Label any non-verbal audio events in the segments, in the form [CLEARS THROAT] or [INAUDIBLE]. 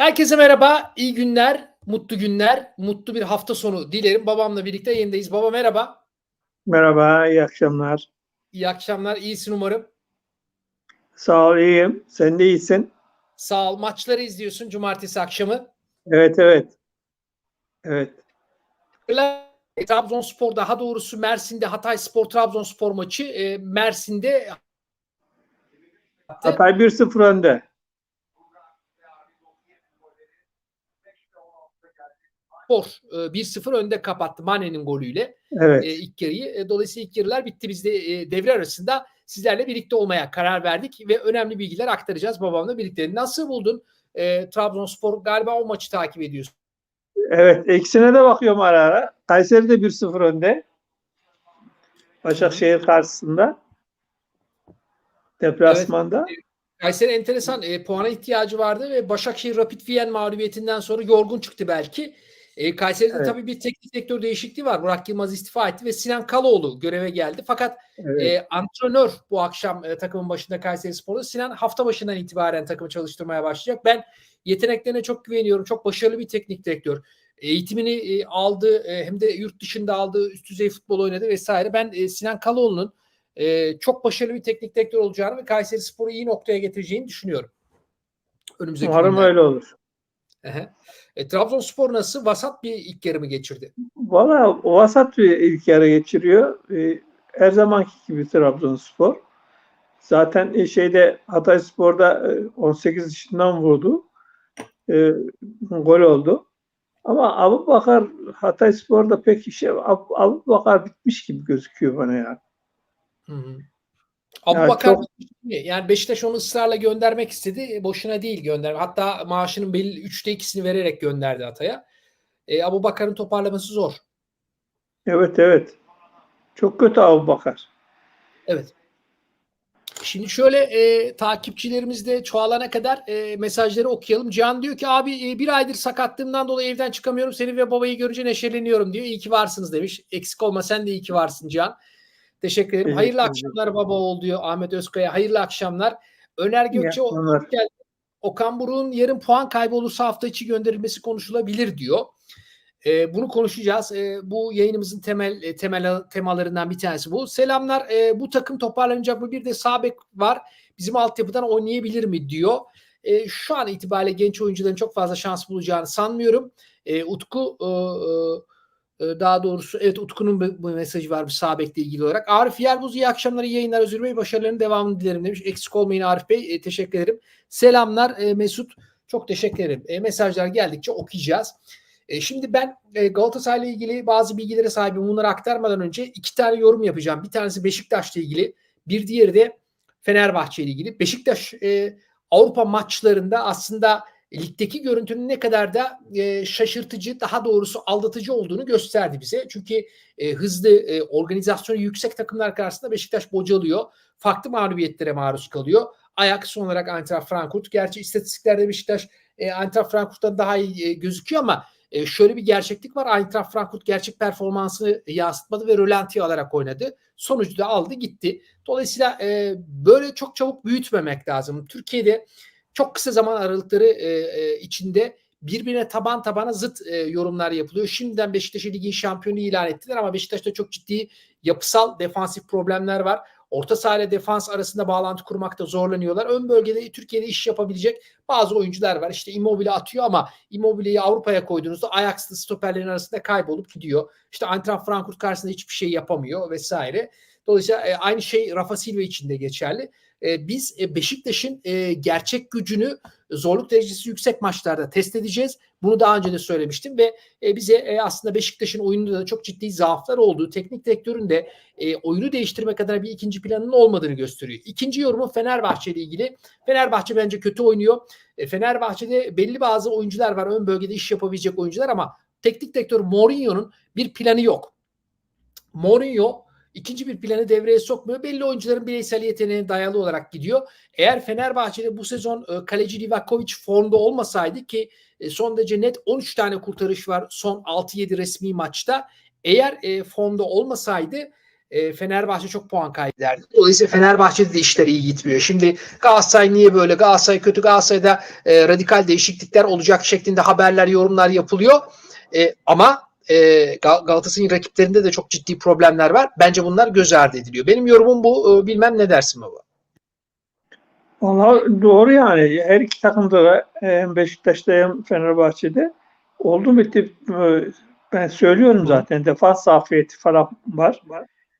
Herkese merhaba, iyi günler, mutlu günler, mutlu bir hafta sonu dilerim. Babamla birlikte yayındayız. Baba merhaba. Merhaba, iyi akşamlar. İyi akşamlar, iyisin umarım. Sağ ol, iyiyim. Sen de iyisin. Sağ ol. Maçları izliyorsun cumartesi akşamı. Evet, evet. Evet. Trabzonspor daha doğrusu Mersin'de Hatay Spor Trabzonspor maçı e, Mersin'de Hatay 1-0 önde. Spor e, 1-0 önde kapattı Mane'nin golüyle Evet. e, ilk yarıyı. E, dolayısıyla ilk yarılar bitti. Biz de e, devre arasında sizlerle birlikte olmaya karar verdik ve önemli bilgiler aktaracağız babamla birlikte. Nasıl buldun e, Trabzonspor? Galiba o maçı takip ediyorsun. Evet, ikisine de bakıyorum ara ara. Kayseri de 1-0 önde. Başakşehir karşısında. Deplasmanda. Kayseri enteresan e, puana ihtiyacı vardı ve Başakşehir Rapid Wien mağlubiyetinden sonra yorgun çıktı belki. E, Kayseri'de Evet. tabii bir teknik direktör değişikliği var. Burak Yılmaz istifa etti ve Sinan Kaloğlu göreve geldi. Fakat Evet. e, antrenör bu akşam e, takımın başında Kayseri Spor'da. Sinan hafta başından itibaren takımı çalıştırmaya başlayacak. Ben yeteneklerine çok güveniyorum. Çok başarılı bir teknik direktör. Eğitimini e, aldı e, hem de yurt dışında aldığı üst düzey futbol oynadı vesaire. Ben e, Sinan Kaloğlu'nun e, çok başarılı bir teknik direktör olacağını ve Kayseri Spor'u iyi noktaya getireceğini düşünüyorum. Önümüzdeki Umarım günlerde. öyle olur. E, Trabzonspor nasıl? Vasat bir ilk yarımı geçirdi. Valla vasat bir ilk yarı geçiriyor. Ee, Her zamanki gibi Trabzonspor. Zaten e, şeyde Hatayspor'da e, 18 dışından vurdu. E, Gol oldu. Ama Abu Bakar Hatayspor'da pek işe Abu, Abu Bakar bitmiş gibi gözüküyor bana ya. Hı hı. Abu Ya Bakar çok- yani Beşiktaş onu ısrarla göndermek istedi. E, Boşuna değil gönderme. Hatta maaşının belli üçte ikisini vererek gönderdi Hatay'a. E, Abu Bakar'ın toparlaması zor. Evet evet. Çok kötü Abu Bakar. Evet. Şimdi şöyle e, takipçilerimiz de çoğalana kadar e, mesajları okuyalım. Can diyor ki abi e, bir aydır sakatlığımdan dolayı evden çıkamıyorum. Seni ve babayı görünce neşeleniyorum diyor. İyi ki varsınız demiş. Eksik olma sen de iyi ki varsın Can. Teşekkür ederim. Hayırlı akşamlar baba ol diyor Ahmet Özkaya. Hayırlı akşamlar. Öner Gökçe geldi. Okan Buruk'un yarın puan kaybı olursa hafta içi gönderilmesi konuşulabilir diyor. E, bunu konuşacağız. E, bu yayınımızın temel e, temel temalarından bir tanesi bu. Selamlar. E, bu takım toparlanacak mı? Bir de sağ bek var. Bizim altyapıdan oynayabilir mi diyor. E, şu an itibariyle genç oyuncuların çok fazla şans bulacağını sanmıyorum. E, Utku e, e, daha doğrusu evet Utku'nun bu, mesajı var bir sağ bekle ilgili olarak. Arif Yerbuz iyi akşamlar, iyi yayınlar Özgür Bey. Başarılarının devamını dilerim demiş. Eksik olmayın Arif Bey. E, teşekkür ederim. Selamlar e, Mesut. Çok teşekkür ederim. E, mesajlar geldikçe okuyacağız. E, şimdi ben e, Galatasaray'la ilgili bazı bilgilere sahibim. Bunları aktarmadan önce iki tane yorum yapacağım. Bir tanesi Beşiktaş'la ilgili, bir diğeri de Fenerbahçe ile ilgili. Beşiktaş e, Avrupa maçlarında aslında ligdeki görüntünün ne kadar da e, şaşırtıcı, daha doğrusu aldatıcı olduğunu gösterdi bize. Çünkü e, hızlı, e, organizasyonu yüksek takımlar karşısında Beşiktaş bocalıyor. Farklı mağlubiyetlere maruz kalıyor. Ajax son olarak Eintracht Frankfurt. Gerçi istatistiklerde Beşiktaş e, Eintracht Frankfurt'tan daha iyi e, gözüküyor ama e, şöyle bir gerçeklik var. Eintracht Frankfurt gerçek performansını yansıtmadı ve rölanti alarak oynadı. Sonucu da aldı gitti. Dolayısıyla e, böyle çok çabuk büyütmemek lazım. Türkiye'de çok kısa zaman aralıkları e, e, içinde birbirine taban tabana zıt e, yorumlar yapılıyor. Şimdiden Beşiktaş'ı ligin şampiyonu ilan ettiler ama Beşiktaş'ta çok ciddi yapısal defansif problemler var. Orta saha defans arasında bağlantı kurmakta zorlanıyorlar. Ön bölgede Türkiye'de iş yapabilecek bazı oyuncular var. İşte Immobile atıyor ama Immobile'yi Avrupa'ya koyduğunuzda Ajax'lı stoperlerin arasında kaybolup gidiyor. İşte Eintracht Frankfurt karşısında hiçbir şey yapamıyor vesaire. Dolayısıyla e, aynı şey Rafa Silva için de geçerli. E, biz e, Beşiktaş'ın e, gerçek gücünü zorluk derecesi yüksek maçlarda test edeceğiz. Bunu daha önce de söylemiştim ve bize aslında Beşiktaş'ın oyununda da çok ciddi zaaflar olduğu, teknik direktörün de oyunu değiştirmek adına bir ikinci planının olmadığını gösteriyor. İkinci yorumu Fenerbahçe ile ilgili. Fenerbahçe bence kötü oynuyor. Fenerbahçe'de belli bazı oyuncular var. Ön bölgede iş yapabilecek oyuncular ama teknik direktör Mourinho'nun bir planı yok. Mourinho ikinci bir planı devreye sokmuyor. Belli oyuncuların bireysel yeteneğine dayalı olarak gidiyor. Eğer Fenerbahçe'de bu sezon e, kaleci Livakovic formda olmasaydı ki e, son derece net 13 tane kurtarış var son 6-7 resmi maçta. Eğer e, formda olmasaydı e, Fenerbahçe çok puan kaybederdi. Dolayısıyla Fenerbahçe'de de işler iyi gitmiyor. Şimdi Galatasaray niye böyle? Galatasaray kötü. Galatasaray'da e, radikal değişiklikler olacak şeklinde haberler, yorumlar yapılıyor. E, ama e, Gal- Galatasaray'ın rakiplerinde de çok ciddi problemler var. Bence bunlar göz ardı ediliyor. Benim yorumum bu. E, bilmem ne dersin baba? Valla doğru yani. Her iki takımda da hem Beşiktaş'ta hem Fenerbahçe'de oldu bitti. e, Ben söylüyorum zaten defans zafiyeti falan var.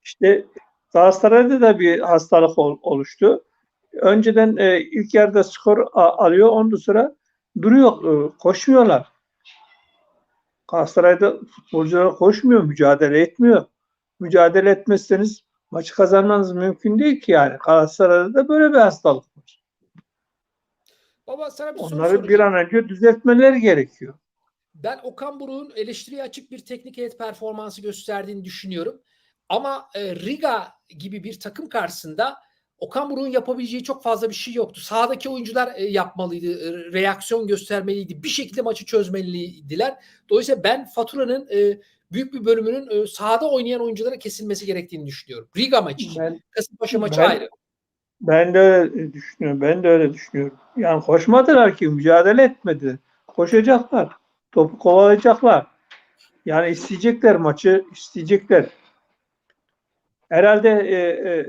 İşte Galatasaray'da da bir hastalık ol- oluştu. Önceden e, ilk yarıda skor a- alıyor, ondan sonra duruyor, e, koşmuyorlar. Galatasaray'da futbolcular koşmuyor, mücadele etmiyor. Mücadele etmezseniz maçı kazanmanız mümkün değil ki yani. Galatasaray'da da böyle bir hastalık var. Baba sana bir soru Onları bir soracağım. an önce düzeltmeleri gerekiyor. Ben Okan Buruk'un eleştiriye açık bir teknik heyet performansı gösterdiğini düşünüyorum. Ama e, Riga gibi bir takım karşısında Okan Buruk'un yapabileceği çok fazla bir şey yoktu. Sahadaki oyuncular e, yapmalıydı, e, reaksiyon göstermeliydi. Bir şekilde maçı çözmeliydiler. Dolayısıyla ben faturanın e, büyük bir bölümünün sahada oynayan oyunculara kesilmesi gerektiğini düşünüyorum. Riga maçı için. Ben, Kasımpaşa maçı ben- ayrı. ben de öyle düşünüyorum. Ben de öyle düşünüyorum. Yani koşmadılar ki, mücadele etmedi. Koşacaklar. Topu kovalayacaklar. Yani isteyecekler maçı, isteyecekler. Herhalde e, e,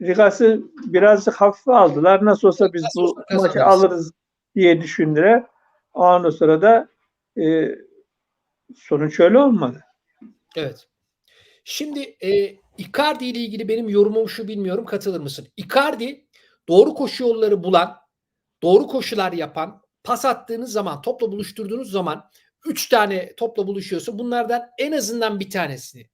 Rigas'ı birazcık hafife aldılar. Nasıl olsa biz bu maçı alırız diye düşündüler. Ondan sonra da e, sonuç öyle olmadı. Evet. Şimdi e, Icardi ile ilgili benim yorumum şu bilmiyorum katılır mısın? Icardi doğru koşu yolları bulan, doğru koşular yapan, pas attığınız zaman, topla buluşturduğunuz zaman 3 tane topla buluşuyorsa bunlardan en azından bir tanesini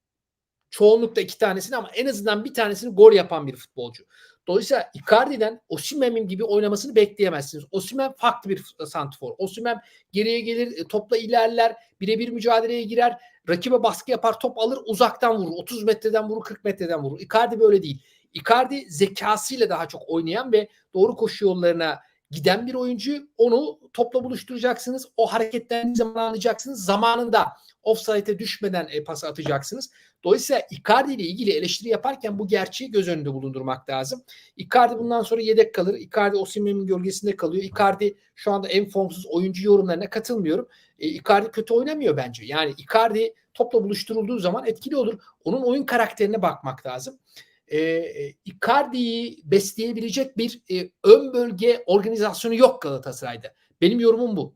çoğunlukla iki tanesini ama en azından bir tanesini gol yapan bir futbolcu. Dolayısıyla Icardi'den Osimhen'in gibi oynamasını bekleyemezsiniz. Osimhen farklı bir santifor. Osimhen geriye gelir, e, topla ilerler, birebir mücadeleye girer, rakibe baskı yapar, top alır, uzaktan vurur. 30 metreden vurur, 40 metreden vurur. Icardi böyle değil. Icardi zekasıyla daha çok oynayan ve doğru koşu yollarına giden bir oyuncu. Onu topla buluşturacaksınız. O hareketlendiği zaman anlayacaksınız. Zamanında offside'e düşmeden e, pas atacaksınız. Dolayısıyla Icardi ile ilgili eleştiri yaparken bu gerçeği göz önünde bulundurmak lazım. Icardi bundan sonra yedek kalır. Icardi Osimhen'in gölgesinde kalıyor. Icardi şu anda en formsuz oyuncu yorumlarına katılmıyorum. E, Icardi kötü oynamıyor bence. Yani Icardi topla buluşturulduğu zaman etkili olur. Onun oyun karakterine bakmak lazım. E, e, Icardi'yi besleyebilecek bir e, ön bölge organizasyonu yok Galatasaray'da. Benim yorumum bu.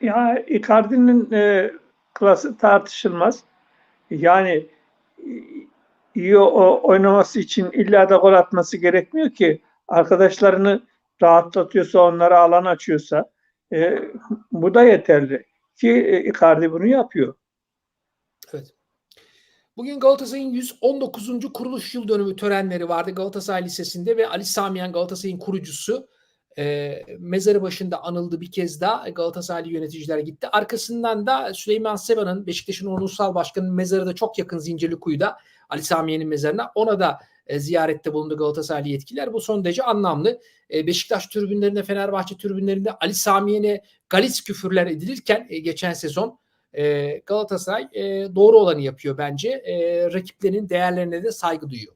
Ya Icardi'nin e, klası tartışılmaz. Yani e, iyi o, oynaması için illa da gol atması gerekmiyor ki. Arkadaşlarını rahatlatıyorsa, onlara alan açıyorsa e, bu da yeterli. Ki e, Icardi bunu yapıyor. Evet. Bugün Galatasaray'ın 119. kuruluş yıl dönümü törenleri vardı Galatasaray Lisesi'nde ve Ali Samiyen Galatasaray'ın kurucusu e, mezarı başında anıldı bir kez daha Galatasaraylı yöneticiler gitti. Arkasından da Süleyman Seba'nın Beşiktaş'ın onursal başkanının mezarı da çok yakın Zincirlikuyu'da Ali Samiyen'in mezarına ona da e, ziyarette bulundu Galatasaraylı yetkililer. Bu son derece anlamlı. E, Beşiktaş tribünlerinde, Fenerbahçe tribünlerinde Ali Samiyen'e galis küfürler edilirken e, geçen sezon e, Galatasaray e, doğru olanı yapıyor bence. E, rakiplerinin değerlerine de saygı duyuyor.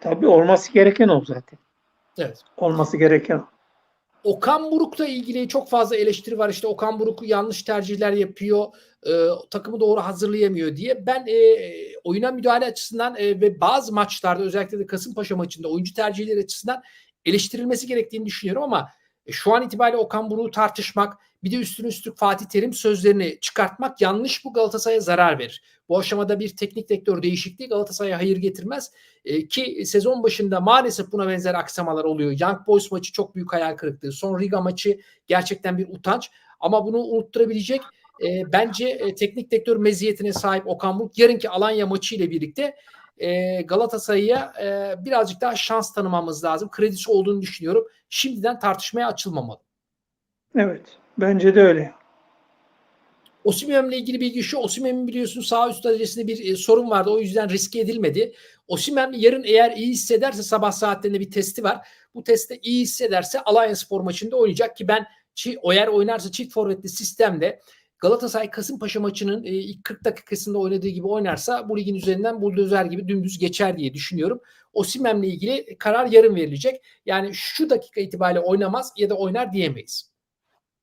Tabii olması gereken o zaten. Evet. Olması gereken o. Okan Buruk'la ilgili çok fazla eleştiri var. İşte Okan Buruk yanlış tercihler yapıyor, e, takımı doğru hazırlayamıyor diye. Ben e, oyuna müdahale açısından e, ve bazı maçlarda özellikle de Kasımpaşa maçında oyuncu tercihleri açısından eleştirilmesi gerektiğini düşünüyorum ama e, şu an itibariyle Okan Buruk'u tartışmak, bir de üstüne üstlük Fatih Terim sözlerini çıkartmak yanlış bu Galatasaray'a zarar verir. Bu aşamada bir teknik direktör değişikliği Galatasaray'a hayır getirmez. E, ki sezon başında maalesef buna benzer aksamalar oluyor. Young Boys maçı çok büyük hayal kırıklığı. Son Riga maçı gerçekten bir utanç. Ama bunu unutturabilecek e, bence e, teknik direktör meziyetine sahip Okan Buruk yarınki Alanya maçı ile birlikte e, Galatasaray'a e, birazcık daha şans tanımamız lazım. Kredisi olduğunu düşünüyorum. Şimdiden tartışmaya açılmamalı. Evet. Bence de öyle. Osimhen'le ilgili bilgi şu. Osimhen'in biliyorsun sağ üst adresinde bir e, sorun vardı. O yüzden riske edilmedi. Osimhen yarın eğer iyi hissederse sabah saatlerinde bir testi var. Bu testte iyi hissederse Alanya Spor maçında oynayacak ki ben çi- eğer oynarsa çift forvetli sistemde Galatasaray Kasımpaşa maçının e, ilk 40 dakikasında oynadığı gibi oynarsa bu ligin üzerinden buldozer gibi dümdüz geçer diye düşünüyorum. Osimhen'le ilgili karar yarın verilecek. Yani şu dakika itibariyle oynamaz ya da oynar diyemeyiz.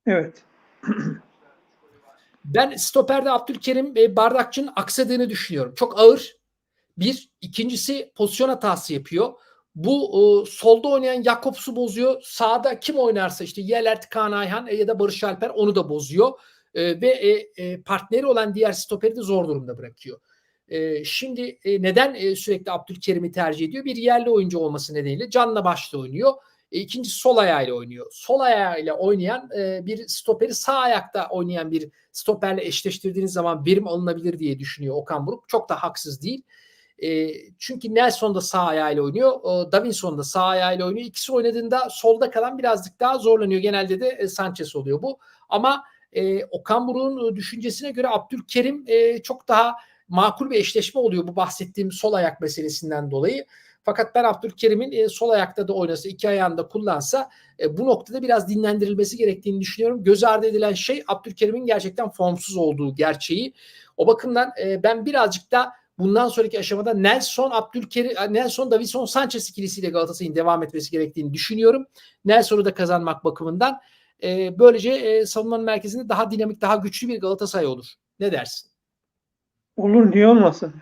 Evet. [CLEARS THROAT] Ben stoperde Abdülkerim e, Bardakçı'nın aksadığını düşünüyorum. Çok ağır. Bir. ikincisi pozisyon hatası yapıyor. Bu e, solda oynayan Jakobs'u bozuyor. Sağda kim oynarsa işte Yelert, Kaan Ayhan e, ya da Barış Alper onu da bozuyor. E, ve e, e, partneri olan diğer stoperi de zor durumda bırakıyor. E, şimdi e, neden e, sürekli Abdülkerim'i tercih ediyor? Bir yerli oyuncu olması nedeniyle canla başla oynuyor. E, ikinci sol ayağıyla oynuyor. Sol ayağıyla oynayan e, bir stoperi sağ ayakta oynayan bir stoperle eşleştirdiğiniz zaman verim alınabilir diye düşünüyor Okan Buruk. Çok da haksız değil. E, çünkü Nelson da sağ ayağıyla oynuyor. E, Davinson da sağ ayağıyla oynuyor. İkisi oynadığında solda kalan birazcık daha zorlanıyor. Genelde de e, Sanchez oluyor bu. Ama e, Okan Buruk'un e, düşüncesine göre Abdülkerim e, çok daha makul bir eşleşme oluyor bu bahsettiğim sol ayak meselesinden dolayı. Fakat ben Abdülkerim'in e, sol ayakta da oynasa, iki ayağında kullansa e, bu noktada biraz dinlendirilmesi gerektiğini düşünüyorum. Göz ardı edilen şey Abdülkerim'in gerçekten formsuz olduğu gerçeği. O bakımdan e, ben birazcık da bundan sonraki aşamada Nelson Abdülkerim Nelson Davison Sanchez ikilisiyle Galatasaray'ın devam etmesi gerektiğini düşünüyorum. Nelson'u da kazanmak bakımından e, böylece e, savunmanın merkezinde daha dinamik, daha güçlü bir Galatasaray olur. Ne dersin? Olur niye olmasın?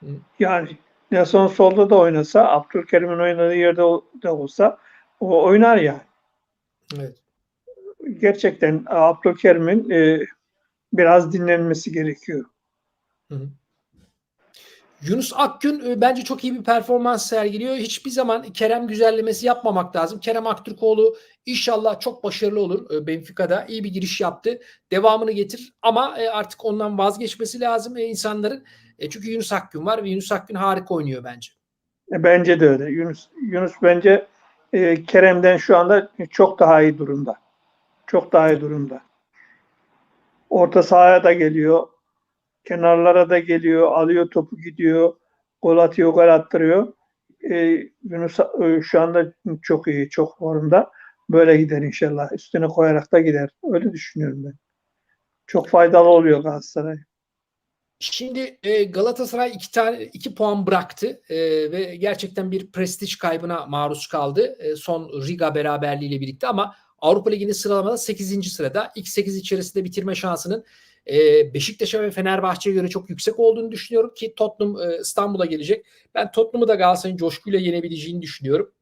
Hı. Yani Nelson solda da oynasa, Abdülkerim'in oynadığı yerde de olsa o oynar yani. Evet. Gerçekten Abdülkerim'in e, biraz dinlenmesi gerekiyor. Hı hı. Yunus Akgün e, bence çok iyi bir performans sergiliyor. Hiçbir zaman Kerem güzellemesi yapmamak lazım. Kerem Aktürkoğlu inşallah çok başarılı olur e, Benfica'da. iyi bir giriş yaptı. Devamını getir ama e, artık ondan vazgeçmesi lazım insanların. Çünkü Yunus Akgün var ve Yunus Akgün harika oynuyor bence. Bence de öyle. Yunus Yunus bence Kerem'den şu anda çok daha iyi durumda. Çok daha iyi durumda. Orta sahaya da geliyor. Kenarlara da geliyor. Alıyor topu gidiyor. Gol atıyor, gol attırıyor. E, Yunus e, şu anda çok iyi, çok formda. Böyle gider inşallah. Üstüne koyarak da gider. Öyle düşünüyorum ben. Çok faydalı oluyor Galatasaray. Şimdi e, Galatasaray iki tane iki puan bıraktı e, ve gerçekten bir prestij kaybına maruz kaldı. E, son Riga beraberliğiyle birlikte ama Avrupa Ligi'nin sıralamada 8. sırada. İlk 8 içerisinde bitirme şansının e, Beşiktaş'a ve Fenerbahçe'ye göre çok yüksek olduğunu düşünüyorum ki Tottenham e, İstanbul'a gelecek. Ben Tottenham'ı da Galatasaray'ın coşkuyla yenebileceğini düşünüyorum.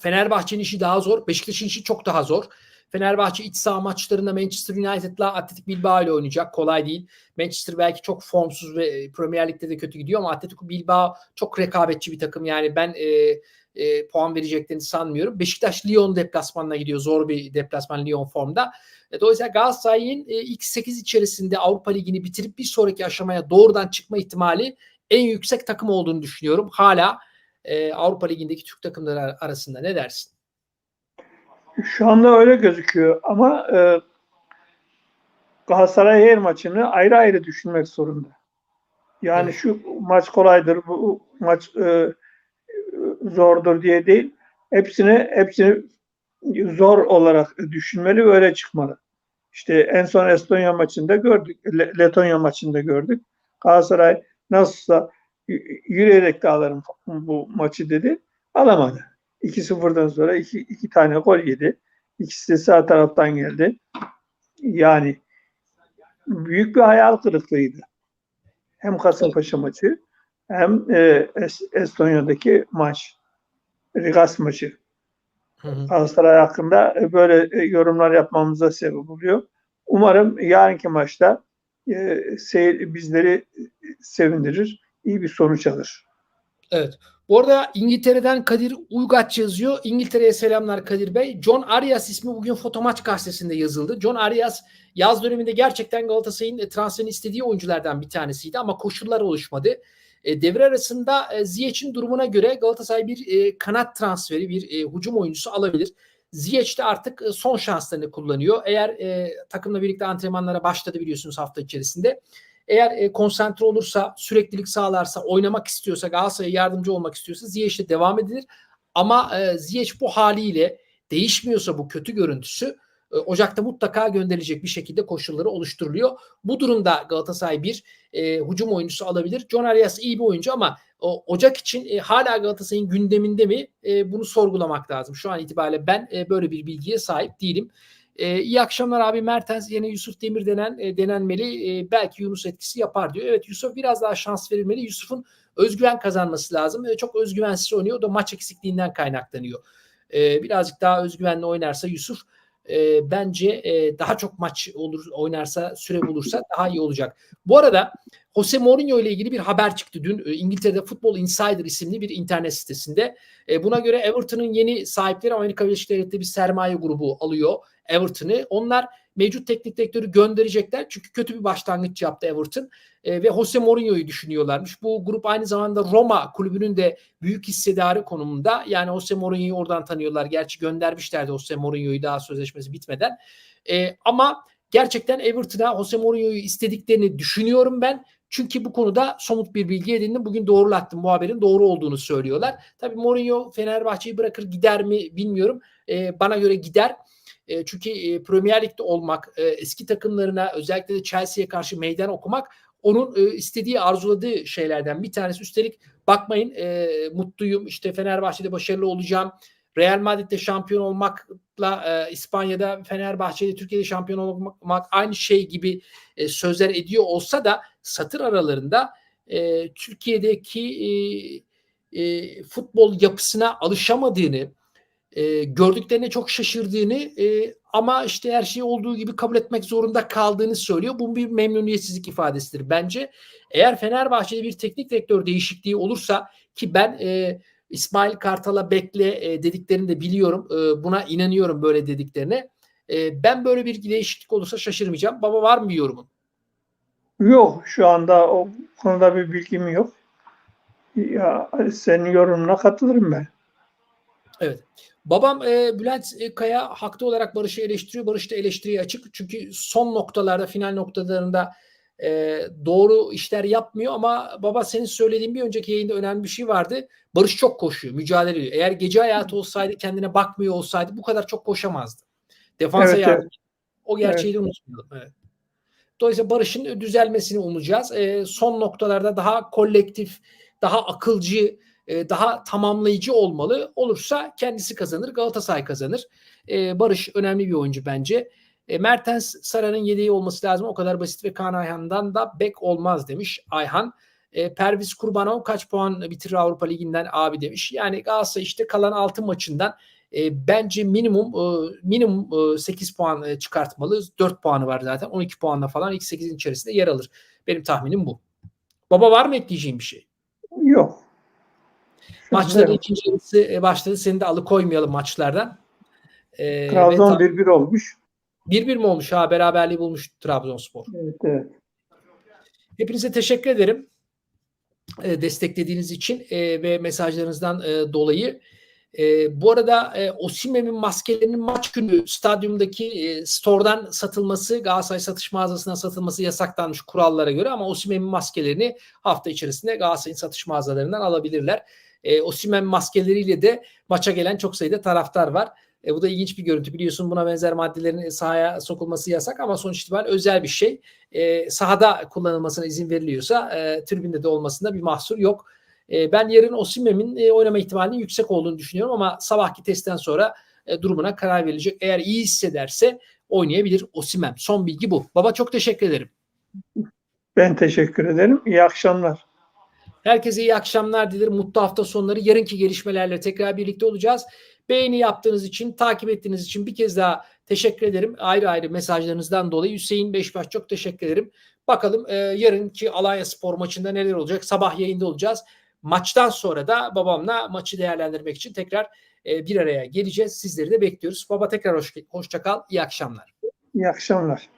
Fenerbahçe'nin işi daha zor. Beşiktaş'ın işi çok daha zor. Fenerbahçe iç saha maçlarında Manchester United'la Atletik Bilbao ile oynayacak. Kolay değil. Manchester belki çok formsuz ve Premier Lig'de de kötü gidiyor ama Atletico Bilbao çok rekabetçi bir takım. Yani ben e, e, puan vereceklerini sanmıyorum. Beşiktaş Lyon deplasmanına gidiyor. Zor bir deplasman Lyon formda. E, dolayısıyla Galatasaray'ın e, ilk 8 içerisinde Avrupa Ligi'ni bitirip bir sonraki aşamaya doğrudan çıkma ihtimali en yüksek takım olduğunu düşünüyorum. Hala e, Avrupa Ligi'ndeki Türk takımları arasında ne dersin? Şu anda öyle gözüküyor ama e, Galatasaray her maçını ayrı ayrı düşünmek zorunda. Yani evet. şu maç kolaydır, bu maç e, zordur diye değil. Hepsini hepsini zor olarak düşünmeli ve öyle çıkmalı. İşte en son Estonya maçında gördük, Letonya maçında gördük. Galatasaray nasılsa yürüyerek de alırım bu maçı dedi. Alamadı. 2-0'dan sonra iki, iki tane gol yedi. İkisi de sağ taraftan geldi. Yani büyük bir hayal kırıklığıydı. Hem Kasımpaşa maçı hem e, Estonya'daki maç. Rigas maçı. Galatasaray hakkında böyle e, yorumlar yapmamıza sebep oluyor. Umarım yarınki maçta e, seyir, bizleri sevindirir. iyi bir sonuç alır. Evet. Bu arada İngiltere'den Kadir Uygaç yazıyor. İngiltere'ye selamlar Kadir Bey. John Arias ismi bugün Fotomaç gazetesinde yazıldı. John Arias yaz döneminde gerçekten Galatasaray'ın transferini istediği oyunculardan bir tanesiydi ama koşullar oluşmadı. E, devre arasında e, Ziyech'in durumuna göre Galatasaray bir e, kanat transferi, bir e, oyuncusu alabilir. Ziyech de artık e, son şanslarını kullanıyor. Eğer takımla birlikte antrenmanlara başladı biliyorsunuz hafta içerisinde. Eğer konsantre olursa, süreklilik sağlarsa, oynamak istiyorsa, Galatasaray'a yardımcı olmak istiyorsa Ziyech'le devam edilir. Ama Ziyech bu haliyle değişmiyorsa bu kötü görüntüsü Ocak'ta mutlaka gönderilecek bir şekilde koşulları oluşturuluyor. Bu durumda Galatasaray bir e, hücum oyuncusu alabilir. John Arias iyi bir oyuncu ama o, Ocak için e, hala Galatasaray'ın gündeminde mi e, bunu sorgulamak lazım. Şu an itibariyle ben e, böyle bir bilgiye sahip değilim. E, iyi akşamlar abi Mertens yine Yusuf Demir denen e, denenmeli. E, belki Yunus etkisi yapar diyor. Evet Yusuf biraz daha şans verilmeli. Yusuf'un özgüven kazanması lazım. E, çok özgüvensiz oynuyor. O da maç eksikliğinden kaynaklanıyor. E, birazcık daha özgüvenli oynarsa Yusuf e, bence e, daha çok maç olur oynarsa süre bulursa daha iyi olacak. Bu arada Jose Mourinho ile ilgili bir haber çıktı dün e, İngiltere'de Football Insider isimli bir internet sitesinde. E, buna göre Everton'ın yeni sahipleri Amerika Birleşik Devletleri bir sermaye grubu alıyor Everton'ı. Onlar mevcut teknik direktörü gönderecekler. Çünkü kötü bir başlangıç yaptı Everton. E, ve Jose Mourinho'yu düşünüyorlarmış. Bu grup aynı zamanda Roma kulübünün de büyük hissedarı konumunda. Yani Jose Mourinho'yu oradan tanıyorlar. Gerçi göndermişlerdi Jose Mourinho'yu daha sözleşmesi bitmeden. E, ama gerçekten Everton'a Jose Mourinho'yu istediklerini düşünüyorum ben. Çünkü bu konuda somut bir bilgi edindim. Bugün doğrulattım bu haberin doğru olduğunu söylüyorlar. Tabii Mourinho Fenerbahçe'yi bırakır gider mi bilmiyorum. E, bana göre gider. E, çünkü e, Premier Lig'de olmak, e, eski takımlarına özellikle de Chelsea'ye karşı meydan okumak onun e, istediği, arzuladığı şeylerden bir tanesi. Üstelik bakmayın e, mutluyum, işte Fenerbahçe'de başarılı olacağım. Real Madrid'de şampiyon olmakla e, İspanya'da, Fenerbahçe'de, Türkiye'de şampiyon olmak aynı şey gibi e, sözler ediyor olsa da satır aralarında e, Türkiye'deki e, e, futbol yapısına alışamadığını, e, gördüklerine çok şaşırdığını e, ama işte her şey olduğu gibi kabul etmek zorunda kaldığını söylüyor. Bu bir memnuniyetsizlik ifadesidir bence. Eğer Fenerbahçe'de bir teknik direktör değişikliği olursa ki ben e, İsmail Kartal'a bekle e, dediklerini de biliyorum. E, buna inanıyorum böyle dediklerine. E, ben böyle bir değişiklik olursa şaşırmayacağım. Baba var mı bir yorumun? Yok şu anda o konuda bir bilgim yok. Ya senin yorumuna katılırım ben. Evet. Babam e, Bülent Kaya haklı olarak Barış'ı eleştiriyor. Barış da eleştiriye açık. Çünkü son noktalarda, final noktalarında e, doğru işler yapmıyor ama baba senin söylediğin bir önceki yayında önemli bir şey vardı. Barış çok koşuyor, mücadele ediyor. Eğer gece hayatı olsaydı, kendine bakmıyor olsaydı bu kadar çok koşamazdı. Defansa Evet, yardım. evet. O gerçeği de unutmayalım. Evet. Dolayısıyla Barış'ın düzelmesini umacağız. E, son noktalarda daha kolektif, daha akılcı, e, daha tamamlayıcı olmalı. Olursa kendisi kazanır, Galatasaray kazanır. E, Barış önemli bir oyuncu bence. E, Mertens Sara'nın yedeği olması lazım. O kadar basit ve Kaan Ayhan'dan da bek olmaz demiş Ayhan. E, Perviz Kurbanov kaç puan bitirir Avrupa Ligi'nden abi demiş. Yani Galatasaray işte kalan 6 maçından bence minimum minimum e, 8 puan e, çıkartmalı. 4 puanı var zaten. 12 puanla falan ilk 8'in içerisinde yer alır. Benim tahminim bu. Baba var mı ekleyeceğim bir şey? Yok. Maçların yok. ikinci yarısı e, başladı. Seni de alıkoymayalım maçlardan. E, Trabzon ve 1-1 olmuş. 1-1 mi olmuş ha? Beraberliği bulmuş Trabzonspor. Evet, evet. Hepinize teşekkür ederim. E, desteklediğiniz için e, ve mesajlarınızdan e, dolayı. E, bu arada e, Osimhen'in maskelerinin maç günü stadyumdaki e, store'dan satılması, Galatasaray satış mağazasından satılması yasaklanmış kurallara göre ama Osimhen'in maskelerini hafta içerisinde Galatasaray'ın satış mağazalarından alabilirler. E, Osimhen maskeleriyle de maça gelen çok sayıda taraftar var. E, bu da ilginç bir görüntü. Biliyorsun buna benzer maddelerin sahaya sokulması yasak ama sonuç itibariyle özel bir şey. E, sahada kullanılmasına izin veriliyorsa e, tribünde de olmasında bir mahsur yok. E, ben yarın Osimhen'in e, oynama ihtimalinin yüksek olduğunu düşünüyorum ama sabahki testten sonra e, durumuna karar verilecek. Eğer iyi hissederse oynayabilir Osimhen. Son bilgi bu. Baba çok teşekkür ederim. Ben teşekkür ederim. İyi akşamlar. Herkese iyi akşamlar dilerim. Mutlu hafta sonları. Yarınki gelişmelerle tekrar birlikte olacağız. Beğeni yaptığınız için, takip ettiğiniz için bir kez daha teşekkür ederim. Ayrı ayrı mesajlarınızdan dolayı Hüseyin Beşbaş çok teşekkür ederim. Bakalım e, yarınki Alanya Spor maçında neler olacak? Sabah yayında olacağız. Maçtan sonra da babamla maçı değerlendirmek için tekrar e, bir araya geleceğiz. Sizleri de bekliyoruz. Baba tekrar hoş, hoşça kal. İyi akşamlar. İyi akşamlar.